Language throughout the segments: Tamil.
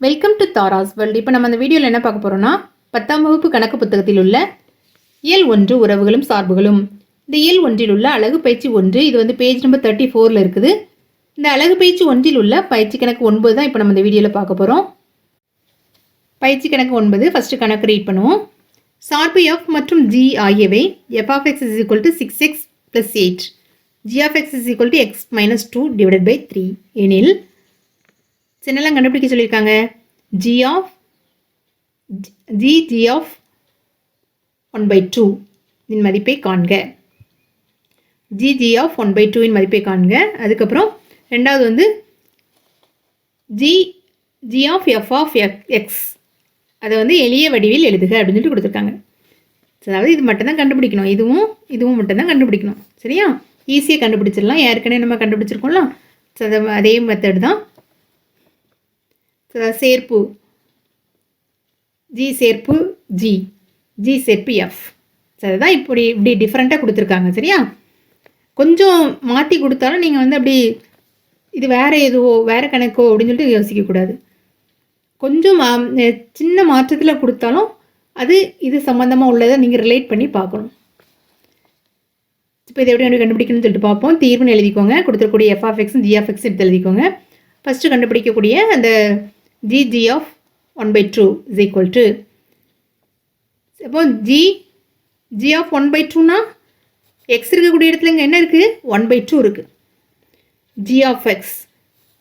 வெல்கம் டு தாராஸ் வேர்ல்டு இப்போ நம்ம அந்த வீடியோவில் என்ன பார்க்க போகிறோம்னா பத்தாம் வகுப்பு கணக்கு புத்தகத்தில் உள்ள இயல் ஒன்று உறவுகளும் சார்புகளும். இந்த இயல் ஒன்றில் உள்ள அழகு பயிற்சி ஒன்று இது வந்து பேஜ் நம்பர் தேர்ட்டி ஃபோரில் இருக்குது. இந்த அழகு பயிற்சி ஒன்றில் உள்ள பயிற்சி கணக்கு ஒன்பது தான் இப்போ நம்ம இந்த வீடியோவில் பார்க்க போகிறோம் பயிற்சி கணக்கு ஒன்பது ஃபஸ்ட்டு கணக்கு ரீட் பண்ணுவோம். சார்பு எஃப் மற்றும் ஜி ஆகியவை F of x is equal to six x plus eight G of x is equal to x minus two divided by three எனில் என்னெல்லாம் கண்டுபிடிக்க சொல்லியிருக்காங்க. G of G G of one by two இன் மதிப்பை காண்க. G G of one by டூவின் மதிப்பை காண்க. அதுக்கப்புறம் ரெண்டாவது வந்து G G of F of x அதை வந்து எளிய வடிவில் எழுதுக அப்படின்னு சொல்லிட்டு கொடுத்துருக்காங்க. அதாவது இது மட்டும்தான் கண்டுபிடிக்கணும். இதுவும் இதுவும் மட்டும்தான் கண்டுபிடிக்கணும். சரியா? ஈஸியாக கண்டுபிடிச்சிடலாம். ஏற்கனவே நம்ம கண்டுபிடிச்சிருக்கோம்லாம் அதை அதே மெத்தட் தான் சேர்ப்பு. ஜி சேர்ப்பு ஜி ஜி சேர்ப்பு எஃப் சரிதான்? அதுதான் இப்படி இப்படி டிஃப்ரெண்ட்டாக கொடுத்துருக்காங்க சரியா? கொஞ்சம் மாற்றி கொடுத்தாலும் நீங்கள் வந்து அப்படி இது வேறு எதுவோ வேறு கணக்கோ அப்படின்னு சொல்லிட்டு யோசிக்கக்கூடாது கொஞ்சம் மா- சின்ன மாற்றத்தில் கொடுத்தாலும் அது இது சம்மந்தமாக உள்ளதை நீங்கள் ரிலேட் பண்ணி பார்க்கணும். இப்போ இதை எப்படி எப்படி கண்டுபிடிக்கணும்னு சொல்லிட்டு பார்ப்போம். தீர்வுன்னு எழுதிக்கோங்க. கொடுத்துருக்கூடிய எஃப் ஆஃப் எக்ஸ் ஜி எடுத்து எழுதிக்கோங்க. ஃபஸ்ட்டு கண்டுபிடிக்கக்கூடிய அந்த g g of one by two equal to to அப்போ g g of one by டூனா எக்ஸ் இருக்கக்கூடிய இடத்துல இங்கே என்ன இருக்குது ஒன் பை டூ இருக்குது g of x.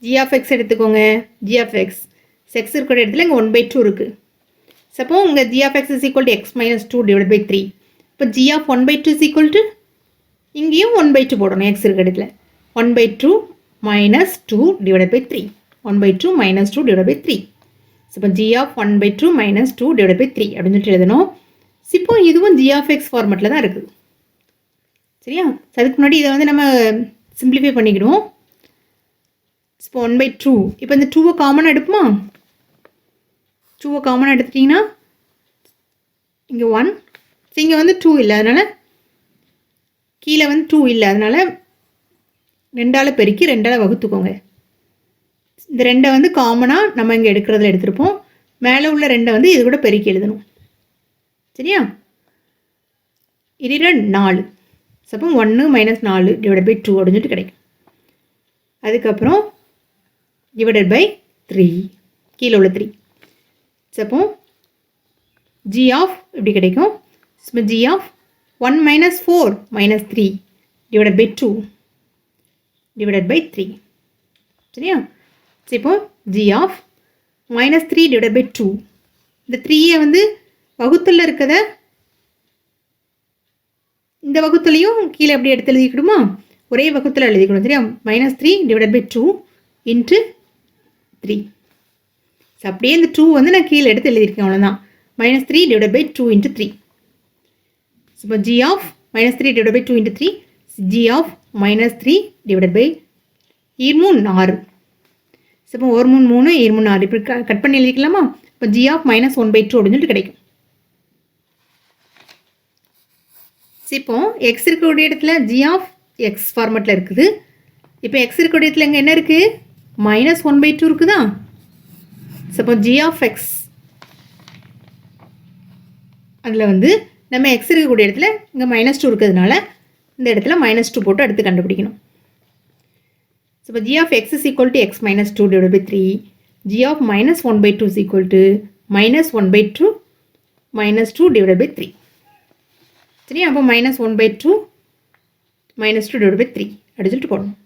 G of x எடுத்துக்கோங்க. G of எக்ஸ் x இருக்கக்கூடிய இடத்துல இங்கே ஒன் பை டூ இருக்குது சப்போ உங்கள் g of x is equal to x minus two divided by three இப்போ g of one by two is equal to இங்கேயும் ஒன் பை டூ போடணும் எக்ஸ் இருக்க இடத்துல. One by two minus two divide by three one by two minus two divide by three இப்போ g of one by two minus two divide by three அப்படின்னு சொல்லிட்டு எழுதணும். இப்போ இதுவும் ஜி ஆஃப் எக்ஸ் ஃபார்மெட்டில் தான் இருக்குது. சரியா? ஸோ அதுக்கு முன்னாடி இதை வந்து நம்ம சிம்பிளிஃபை பண்ணிக்கிடுவோம். இப்போ ஒன் பை டூ இப்போ இந்த டூவை காமனாக எடுப்போமா? டூவை காமனாக எடுத்துட்டிங்கன்னா இங்கே ஒன் இங்கே வந்து டூ இல்லை. அதனால் கீழே வந்து டூ இல்லை. அதனால் ரெண்டால் பெருக்கி ரெண்டால் வகுத்துக்கோங்க. இந்த ரெண்டை வந்து காமனாக நம்ம இங்கே எடுக்கிறதுல எடுத்திருப்போம். மேலே உள்ள ரெண்டை வந்து இது கூட பெருக்கி எழுதணும். சரியா? இரு நாலு. சப்போ ஒன்று மைனஸ் நாலு டிவைட் பை டூ அப்படின்னு சொல்லிட்டு கிடைக்கும். அதுக்கப்புறம் டிவைடட் பை த்ரீ கீழே உள்ள த்ரீ சப்போ ஜி ஆஃப் எப்படி கிடைக்கும்? G of one minus four minus three divided by two divided by three சரியா? சரி, இப்போ g of minus three divide by two இந்த த்ரீயை வந்து வகுத்தில் இருக்கிறத இந்த வகுத்துலையும் கீழே எப்படி எடுத்து எழுதிக்கணுமா ஒரே வகுத்தில் எழுதிக்கணும் சரியா? Minus three divide by two into three so அப்படியே இந்த டூ வந்து நான் கீழே எடுத்து எழுதியிருக்கேன் அவ்வளோதான் minus three divide by two into three இப்போ g of minus three divide by two into three g of minus three divide by ஈர்மூணு ஆறு. ஸோ இப்போ ஒரு மூணு மூணு ஏழு மூணு ஆறு இப்படி கட் பண்ணி எழுதிக்கலாமா? இப்போ g of minus one by two அப்படின்னு சொல்லிட்டு கிடைக்கும். ஸோ இப்போ எக்ஸ் இருக்கக்கூடிய இடத்துல ஜி ஆஃப் எக்ஸ் ஃபார்மெட்டில் இருக்குது. இப்போ எக்ஸ் இருக்கக்கூடிய இடத்துல இங்கே என்ன இருக்குது மைனஸ் ஒன் பை டூ இருக்குதா? சப்போ ஜி ஆஃப் எக்ஸ் அதில் வந்து நம்ம எக்ஸ் இருக்கக்கூடிய இடத்துல இங்கே மைனஸ் டூ இருக்கிறதுனால இந்த இடத்துல மைனஸ் டூ போட்டு அடுத்து கண்டுபிடிக்கணும். So, இப்போ g of x is equal to x minus 2 divided by 3. g of minus 1 by 2 is equal to minus 1 by 2 minus 2 divided by 3. சரி அப்போ minus 1 by 2 minus 2 divided by 3 அப்படி சொல்லிட்டு போடணும்.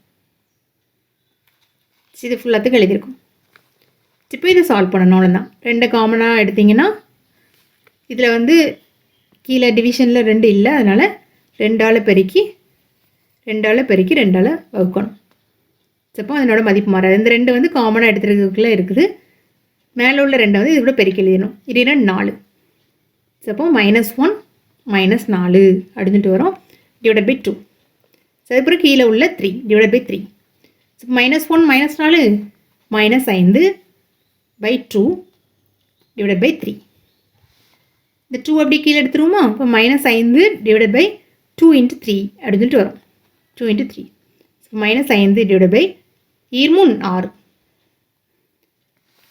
இது ஃபுல்லாத்துக்கு எழுதியிருக்கும். இப்போ இதை சால்வ் பண்ணணும். அவ்வளோதான் ரெண்டு காமனாக எடுத்தீங்கன்னா இதில் வந்து கீழே டிவிஷனில் ரெண்டு இல்லை. அதனால் ரெண்டால் பெருக்கி ரெண்டால் பெருக்கி ரெண்டால் வகுக்கணும். அப்போ அதனோட மதிப்பு மாறாது. இந்த ரெண்டு வந்து காமனாக எடுத்துறதுக்குள்ளே இருக்குது. மேலே உள்ள ரெண்டை வந்து இது கூட பெருக்கி எழுதணும். இது நாலு. அப்போ மைனஸ் ஒன் மைனஸ் நாலு அப்படின்ட்டு வரும். டிவைட் பை டூ ஸோ அதுக்கப்புறம் கீழே உள்ள three divide by three so minus one minus நாலு மைனஸ் ஐந்து by two divide by three இந்த டூ அப்படி கீழே எடுத்துருவோமா? இப்போ மைனஸ் ஐந்து divide by two into three அப்படின்னு சொல்லிட்டு வரும் டூ இன்ட்டு த்ரீ மைனஸ் ஐந்து டிவைட் பை ஈர்மூன் ஆர்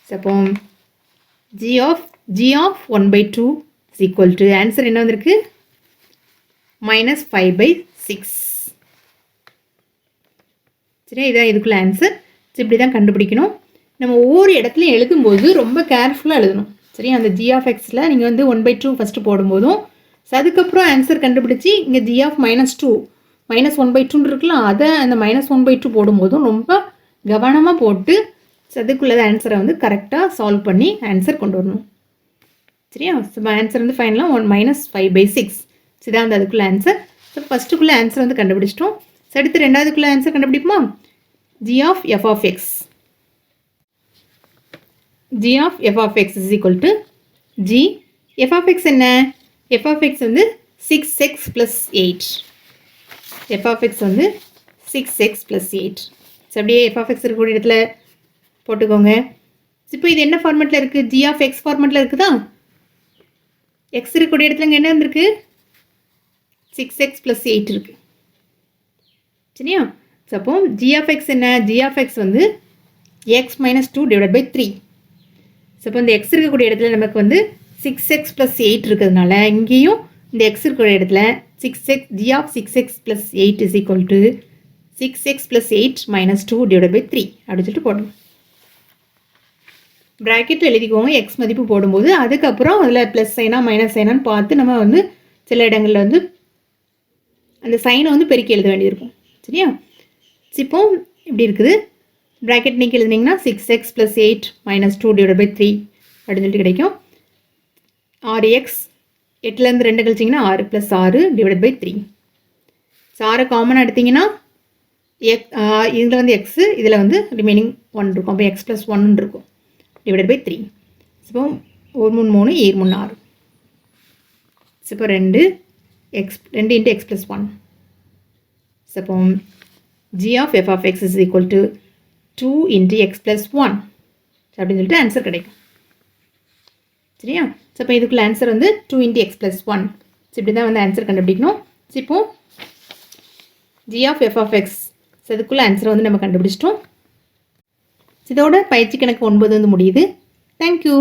அப்போ g of g of one by two is equal to answer என்ன வந்திருக்கு? மைனஸ் ஃபைவ் பை சிக்ஸ் சரியா இதான் இதுக்குள்ள ஆன்சர் இப்படி தான் கண்டுபிடிக்கணும். நம்ம ஒவ்வொரு இடத்துலையும் எழுதும்போது ரொம்ப கேர்ஃபுல்லாக எழுதணும். சரியா அந்த ஜி ஆஃப் எக்ஸில் நீங்கள் வந்து ஒன் பை டூ ஃபஸ்ட்டு போடும்போதும் அதுக்கப்புறம் ஆன்சர் கண்டுபிடிச்சி இங்கே g of minus two minus one by டூன்னு இருக்கலாம் அதை அந்த மைனஸ் ஒன் பை டூ போடும்போதும் ரொம்ப கவனமாக போட்டு அதுக்குள்ளே ஆன்சரை வந்து கரெக்டாக சால்வ் பண்ணி ஆன்சர் கொண்டு வரணும். சரியா? ஸோ ஆன்சர் வந்து ஃபைனலாக one minus five by six இதான் வந்து அதுக்குள்ளே ஆன்சர் ஸோ ஃபஸ்ட்டுக்குள்ளே ஆன்சர் வந்து கண்டுபிடிச்சிட்டோம். ஸோ அடுத்து ரெண்டாவதுக்குள்ள answer கண்டுபிடிப்போமா? G of F of X G of F of X is equal to G F of X என்ன? எஃப் ஆஃப் எக்ஸ் வந்து six X plus eight F of X வந்து six X plus eight so அப்படியே எஃப் ஆஃப் எக்ஸ் இருக்கக்கூடிய இடத்துல போட்டுக்கோங்க. இப்போ இது என்ன ஃபார்மெட்டில் இருக்குது ஜி ஆஃப் எக்ஸ் ஃபார்மெட்டில் இருக்குதா? எக்ஸ் இருக்கக்கூடிய இடத்துல இங்கே என்ன வந்திருக்கு? சிக்ஸ் எக்ஸ் ப்ளஸ் எயிட் இருக்குது சரியா? ஸோ அப்போ ஜி ஆஃப் எக்ஸ் என்ன? ஜி ஆஃப் எக்ஸ் வந்து X minus two divide by three so இப்போ இந்த எக்ஸ் இருக்கக்கூடிய இடத்துல நமக்கு வந்து சிக்ஸ் எக்ஸ் ப்ளஸ் எயிட் இருக்கிறதுனால இங்கேயும் இந்த எக்ஸ் இருக்கிற இடத்துல six X G of six X plus eight is equal to six X plus eight minus two divide by three அப்படின்னு சொல்லிட்டு போடணும். ப்ராக்கெட்டில் எழுதிக்கோங்க எக்ஸ் மதிப்பு போடும்போது அதுக்கப்புறம் அதில் ப்ளஸ் சைனா மைனஸ் சைனான்னு பார்த்து நம்ம வந்து சில இடங்களில் வந்து அந்த சைனை வந்து பெருக்கி எழுத வேண்டியிருக்கும். சரியா? இப்போ இப்படி இருக்குது? ப்ராக்கெட் நீக்கி எழுதுனீங்கன்னா six X plus eight minus two divide by three அப்படின்னு சொல்லிட்டு கிடைக்கும். ஆறு எக்ஸ் எட்டுலேருந்து ரெண்டு கழிச்சிங்கன்னா ஆறு ப்ளஸ் ஆறு டிவைட் பை த்ரீ ஸோ ஆறை காமனாக எடுத்திங்கன்னா எக் இதில் வந்து எக்ஸு இதில் வந்து ரிமைனிங் ஒன் இருக்கும். அப்போ எக்ஸ் ப்ளஸ் ஒன் இருக்கும். டிவைட் பை த்ரீ இப்போ ஒரு மூணு மூணு ஏழு மூணு ஆறு. இப்போ ரெண்டு எக்ஸ் ரெண்டு இன்ட்டு எக்ஸ் ப்ளஸ் ஒன் இப்போ G of F of X is equal to two into X plus one அப்படின்னு சொல்லிட்டு ஆன்சர் கிடைக்கும். சரியா? ஸோ இப்போ இதுக்குள்ள ஆன்சர் வந்து two into X plus one so இப்படி தான் வந்து ஆன்சர் கண்டுபிடிக்கணும். ஸோ இப்போ G of F of X so இதுக்குள்ள ஆன்சரை வந்து நம்ம கண்டுபிடிச்சிட்டோம். இதோட பயிற்சி கணக்கு ஒன்பது வந்து முடியுது. தேங்க்யூ